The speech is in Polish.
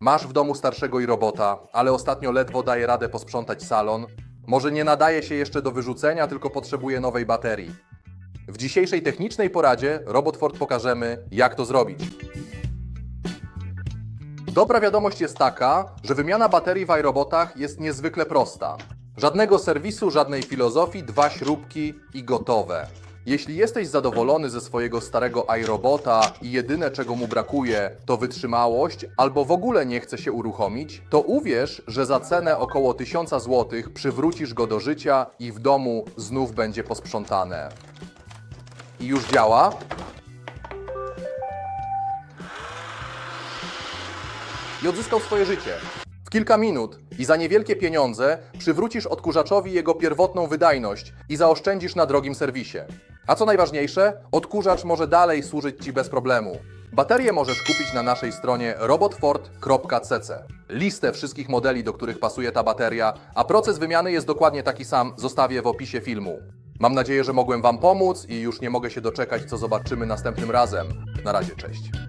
Masz w domu starszego i robota, ale ostatnio ledwo daje radę posprzątać salon. Może nie nadaje się jeszcze do wyrzucenia, tylko potrzebuje nowej baterii. W dzisiejszej technicznej poradzie Robot Ford pokażemy, jak to zrobić. Dobra wiadomość jest taka, że wymiana baterii w iRobotach jest niezwykle prosta. Żadnego serwisu, żadnej filozofii, dwa śrubki i gotowe. Jeśli jesteś zadowolony ze swojego starego iRobota i jedyne czego mu brakuje to wytrzymałość, albo w ogóle nie chce się uruchomić, to uwierz, że za cenę około 1000 zł przywrócisz go do życia i w domu znów będzie posprzątane. I już działa? i odzyskał swoje życie. W kilka minut i za niewielkie pieniądze przywrócisz odkurzaczowi jego pierwotną wydajność i zaoszczędzisz na drogim serwisie. A co najważniejsze, odkurzacz może dalej służyć Ci bez problemu. Baterię możesz kupić na naszej stronie robotford.cc. Listę wszystkich modeli, do których pasuje ta bateria, a proces wymiany jest dokładnie taki sam, zostawię w opisie filmu. Mam nadzieję, że mogłem Wam pomóc i już nie mogę się doczekać, co zobaczymy następnym razem. Na razie, cześć.